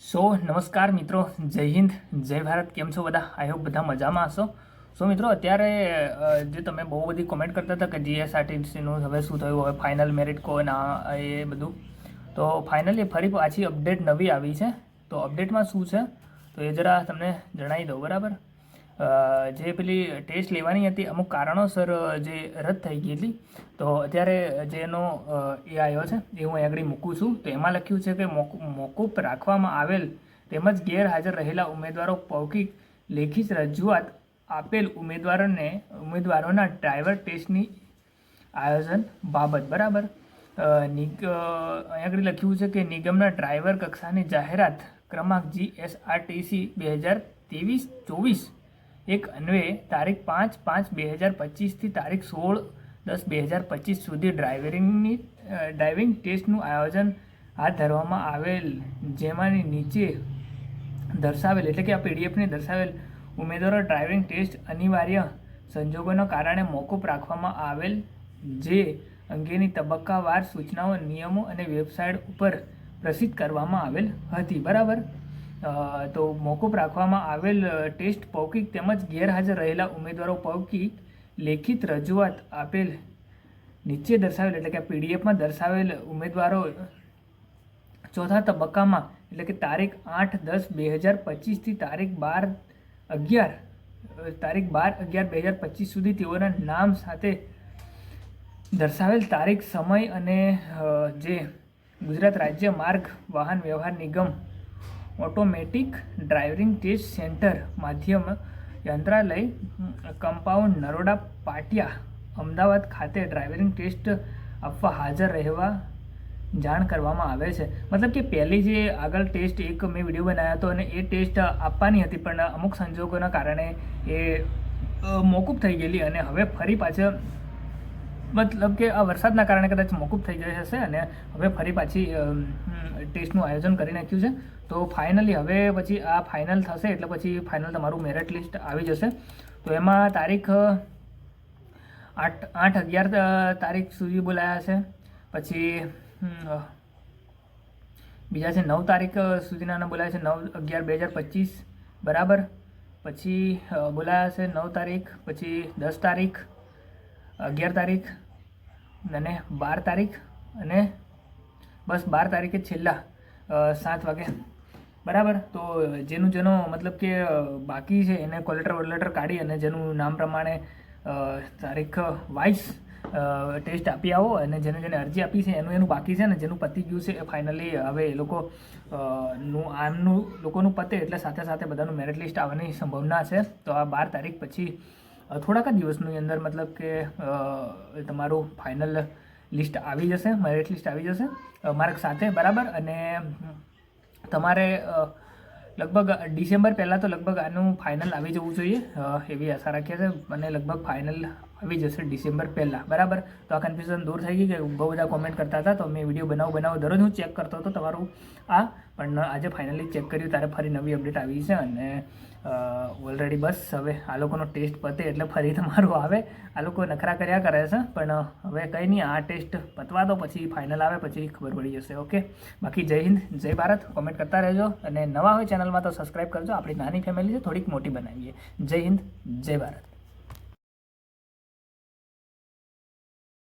સો નમસ્કાર મિત્રો, જય હિન્દ, જય ભારત, કેમ છો બધા? આઈ હોપ બધા મજામાં હશો. સો મિત્રો, અત્યારે જે તમે બહુ બધી કોમેન્ટ કરતા હતા કે જીએસઆરટીસીનું હવે શું થયું, હવે ફાઇનલ મેરિટ કો ના એ બધું. તો ફાઇનલી ફરી પાછી અપડેટ નવી આવી છે. તો અપડેટમાં શું છે? તો એ જરા તમને જણાવી દઉં, બરાબર? જે પેલી ટેસ્ટ લેવાની હતી, અમુક કારણોસર જે રદ થઈ ગઈ હતી. તો અત્યારે જેનો એ આવ્યો છે, એ હું આગળ મૂકું છું. તો એમાં લખ્યું છે કે મોકૂ- મોકૂફ રાખવામાં આવેલ તેમજ ગેરહાજર રહેલા ઉમેદવારો પૌકિક લેખિત રજૂઆત આપેલ ઉમેદવારોને, ઉમેદવારોના ડ્રાઈવર ટેસ્ટની આયોજન બાબત, બરાબર? નિગ આગળ લખ્યું છે કે નિગમના ડ્રાઈવર કક્ષાની જાહેરાત ક્રમાંક G S R T C બે હજાર ત્રેવીસ ચોવીસ એક અન્વયે તારીખ પાંચ પાંચ બે હજાર પચીસથી તારીખ સોળ દસ બે હજાર પચીસ સુધી ડ્રાઇવિંગની ડ્રાઇવિંગ ટેસ્ટનું આયોજન હાથ ધરવામાં આવેલ, જેમાંની નીચે દર્શાવેલ, એટલે કે આ પીડીએફને દર્શાવેલ ઉમેદવારો ડ્રાઇવિંગ ટેસ્ટ અનિવાર્ય સંજોગોના કારણે મોકૂફ રાખવામાં આવેલ, જે અંગેની તબક્કાવાર સૂચનાઓ, નિયમો અને વેબસાઇટ ઉપર પ્રસિદ્ધ કરવામાં આવેલ હતી. બરાબર? તો મોકૂફ રાખવામાં આવેલ ટેસ્ટ પૌકિક તેમજ ગેરહાજર રહેલા ઉમેદવારો પૌકિક લેખિત રજૂઆત આપેલ નીચે દર્શાવેલ, એટલે કે પીડીએફમાં દર્શાવેલ ઉમેદવારો ચોથા તબક્કામાં, એટલે કે તારીખ આઠ દસ બે હજાર પચીસથી તારીખ બાર અગિયાર તારીખ બાર અગિયાર બે હજાર પચીસ સુધી તેઓના નામ સાથે દર્શાવેલ તારીખ, સમય અને જે ગુજરાત રાજ્ય માર્ગ વાહન વ્યવહાર નિગમ ઓટોમેટિક ડ્રાઇવિંગ ટેસ્ટ સેન્ટર માધ્યમ યંત્રાલય કમ્પાઉન્ડ નરોડા પાટિયા, અમદાવાદ ખાતે ડ્રાઇવિંગ ટેસ્ટ આપવા હાજર રહેવા જાણ કરવામાં આવે છે. મતલબ કે પહેલી જે આગળ ટેસ્ટ એક મેં વીડિયો બનાવ્યો હતો અને એ ટેસ્ટ આપવાની હતી, પણ અમુક સંજોગોના કારણે એ મોકૂફ થઈ ગયેલી અને હવે ફરી પાછળ મતલબ કે આ વરસાદના કારણે કદાચ મોકૂફ થઈ ગઈ હશે અને હવે ફરી પાછી ટેસ્ટનું આયોજન કરી નાખ્યું છે. તો ફાઇનલી હવે પછી આ ફાઇનલ થશે એટલે પછી ફાઇનલ તમારું મેરિટ લિસ્ટ આવી જશે. તો એમાં તારીખ આઠ આઠ અગિયાર તારીખ સુધી બોલાયા છે. પછી બીજા છે નવ તારીખ સુધીના બોલાયા છે. નવ અગિયાર બે હજાર પચીસ, બરાબર. પછી બોલાયા છે નવ તારીખ, પછી દસ તારીખ અગિયાર તારીખ અને બાર તારીખ અને બસ બાર તારીખે છેલ્લા સાત વાગે. બરાબર? તો જેનું, જેનો મતલબ કે બાકી છે, એને કોલેટર વોલેટર કાઢી અને જેનું નામ પ્રમાણે તારીખ વાઇસ ટેસ્ટ આપી આવો અને જેને જેને અરજી આપી છે, એનું એનું બાકી છે ને જેનું પતી ગયું છે, એ ફાઇનલી હવે એ લોકો નું, આમનું, લોકોનું પતે એટલે સાથે સાથે બધાનું મેરિટ લિસ્ટ આવવાની સંભાવના છે. તો આ બાર તારીખ પછી થોડાક દિવસની અંદર મતલબ કે તમારું ફાઇનલ લિસ્ટ આવી જશે મેરિટ લિસ્ટ આવી જશે. માર્ક સાથે, બરાબર? અને તમારે લગભગ ડિસેમ્બર પહેલાં તો લગભગ આનું ફાઇનલ આવી જવું જોઈએ. એવી આશા રાખીએ છીએ. અને લગભગ ફાઇનલ આવી જશે ડિસેમ્બર પહેલાં. બરાબર? તો આ કન્ફ્યુઝન દૂર થઈ ગઈ કે બહુ બધા કોમેન્ટ કરતા હતા, તો મેં વીડિયો બનાવો બનાવો. દરરોજ હું ચેક કરતો હતો તમારું. આ પણ આજે ફાઇનલી ચેક કર્યું ત્યારે ફરી નવી અપડેટ આવી છે અને ઓલરેડી બસ હવે આ લોકોનો ટેસ્ટ પતે એટલે ફરી તમારું આવે. આ લોકો નખરા કર્યા કરે છે, પણ હવે કંઈ નહીં, આ ટેસ્ટ પતવા દો, પછી ફાઇનલ આવે, પછી ખબર પડી જશે, ઓકે? બાકી જય હિન્દ, જય ભારત. કોમેન્ટ કરતા રહેજો અને નવા હોય ચેનલમાં તો સબસ્ક્રાઈબ કરજો. આપણી નાની ફેમિલી છે, થોડીક મોટી બનાવીએ. જય હિન્દ, જય ભારત.